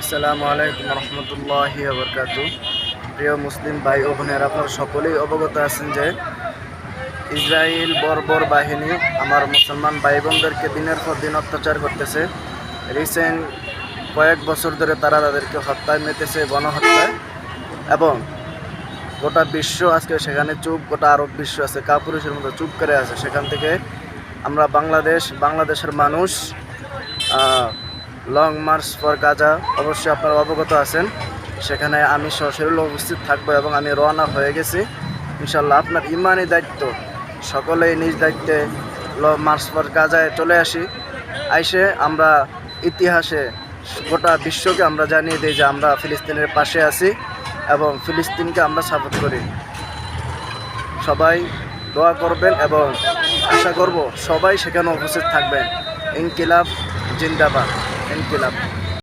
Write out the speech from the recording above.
আসসালামু আলাইকুম রহমতুল্লাহ বরকাত প্রিয় মুসলিম ভাই ও বোনের, আপনারা সকলেই অবগত আছেন যে ইসরায়েল বর্বর বাহিনী আমার মুসলমান ভাই বোনদেরকে দিনের পর দিন অত্যাচার করতেছে। রিসেন্ট কয়েক বছর ধরে তারা তাদেরকে হত্যায় মেতেছে, গণহত্যায়। এবং গোটা বিশ্ব আজকে সেখানে চুপ, গোটা আরব বিশ্ব আছে, কাপুরুষের মতো চুপ করে আছে। সেখান থেকে আমরা বাংলাদেশ, বাংলাদেশের মানুষ লং মার্চ ফর গাজা, অবশ্যই আপনারা অবগত আছেন। সেখানে আমি সশরীর উপস্থিত থাকব এবং আমি রওনা হয়ে গেছি। ইনশাল্লাহ আপনার ইমানি দায়িত্ব। সকলেই নিজ দায়িত্বে লং মার্চ ফর গাজায় চলে আসি। আইসে আমরা ইতিহাসে গোটা বিশ্বকে আমরা জানিয়ে দিই যে আমরা ফিলিস্তিনের পাশে আছি এবং ফিলিস্তিনকে আমরা সাপোর্ট করি। সবাই দোয়া করবেন এবং আশা করব সবাই সেখানে উপস্থিত থাকবেন। ইনকিলাব জিন্দাবাদ। ইনকিলাব